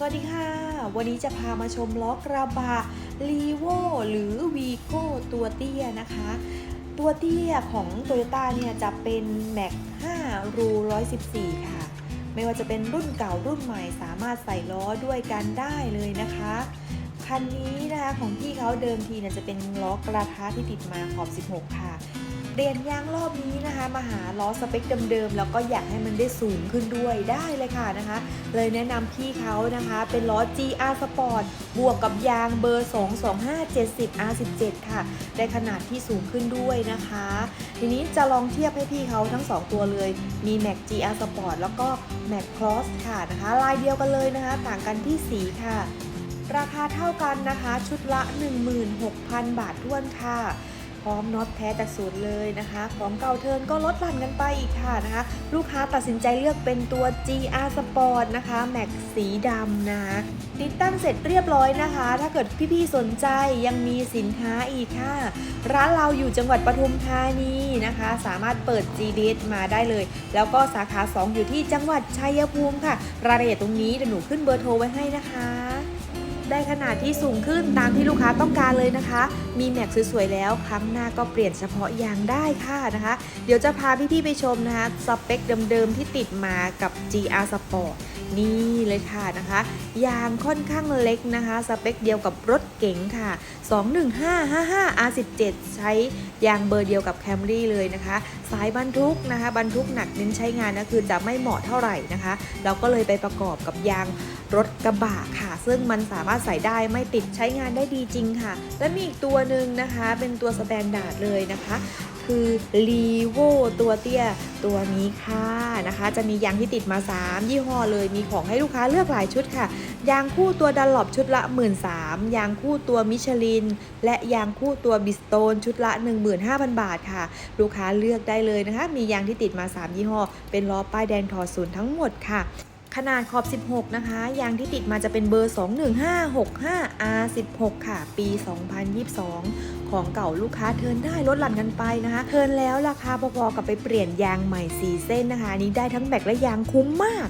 สวัสดีค่ะ วันนี้จะพามาชมล้อกระบะลีโวหรือวีโก้ตัวเตี้ยนะคะ ตัวเตี้ยของ t o y ยต้เนี่ยจะเป็นแม็ก5รู114 ค่ะ ไม่ว่าจะเป็นรุ่นเก่ารุ่นใหม่สามารถใส่ล้อด้วยกันได้เลยนะคะ คันนี้นะคะของพี่เขาเดิมทีเนี่ยจะเป็นล้อกระทะที่ติดมาขอบ 16 ค่ะ เปลี่ยนยางรอบนี้นะคะ มาหาล้อสเปคเดิมๆแล้วก็อยากให้มันได้สูงขึ้นด้วยได้เลยค่ะนะคะ เลยแนะนำพี่เขานะคะ เป็นล้อ GR Sport บวกกับยางเบอร์ 22570 R17 ค่ะ ได้ขนาดที่สูงขึ้นด้วยนะคะ ทีนี้จะลองเทียบให้พี่เขาทั้ง 2 ตัวเลย มี Mac GR Sport แล้วก็ Mac Cross ค่ะนะคะ ลายเดียวกันเลยนะคะ ต่างกันที่สีค่ะ ราคาเท่ากันนะคะ ชุดละ 16,000 บาทท้วนค่ะ ร้อมน็อตแท้จากศูนย์เลยนะคะ ของเก่าเทินก็ลดหลั่นกันไปอีกค่ะนะคะ ลูกค้าตัดสินใจเลือกเป็นตัว GR Sport นะคะแม็กสีดำนะคะติดตั้งเสร็จเรียบร้อยนะคะ ถ้าเกิดพี่ๆสนใจยังมีสินค้าอีกค่ะ ร้านเราอยู่จังหวัดปทุมธานีนะคะ สามารถเปิด GDS มาได้เลย แล้วก็สาขา 2 อยู่ที่จังหวัดชัยภูมิค่ะ รายละเอียดตรงนี้เดี๋ยวหนูขึ้นเบอร์โทรไว้ให้นะคะ ได้ขนาดที่สูงขึ้นตามที่ลูกค้าต้องการเลยนะคะ มีแม็กสวยๆแล้วครั้งหน้าก็เปลี่ยนเฉพาะยางได้ค่ะนะคะ เดี๋ยวจะพาพี่ๆไปชมนะคะสเปคเดิมๆที่ติดมากับ GR Sport นี่เลยค่ะนะคะ ยางค่อนข้างเล็กนะคะ สเปคเดียวกับรถเก๋งค่ะ 21555 R17 ใช้ยางเบอร์เดียวกับ Camry เลยนะคะ สายบรรทุกนะคะ บรรทุกหนักเน้นใช้งานนะคือจะไม่เหมาะเท่าไหร่นะคะ เราก็เลยไปประกอบกับยางรถกระบะค่ะ ซึ่งมันสามารถใส่ได้ไม่ติดใช้งานได้ดีจริงค่ะ และมีอีกตัวหนึ่งนะคะ เป็นตัวสแตนดาร์ดเลยนะคะ คือ r e v o ตัวเตี้ยตัวนี้ค่ะนะคะ จะมียางที่ติดมา 3 ยี่ห้อเลยมีของให้ลูกค้าเลือกหลายชุดค่ะ ยางคู่ตัวดันหลบชุดละ 1 3ื่นยางคู่ตัวมิชลิน และยางคู่ตัวบิสโตนชุดละ 15,000 บาทค่ะ ลูกค้าเลือกได้เลยนะคะ มียางที่ติดมา 3 ยี่ห้อ เป็นล้อป้ายแดงถอศูนย์ทั้งหมดค่ะ ขนาดขอบ 16 นะคะ ยางที่ติดมาจะเป็นเบอร์ 21565 R16 ค่ะ ปี 2022 ของเก่าลูกค้าเทินได้ลดหลั่นกันไปนะคะ เทินแล้วราคาพอๆกับไปเปลี่ยนยางใหม่ 4 เส้นนะคะ นี้ได้ทั้งแบกและยางคุ้มมาก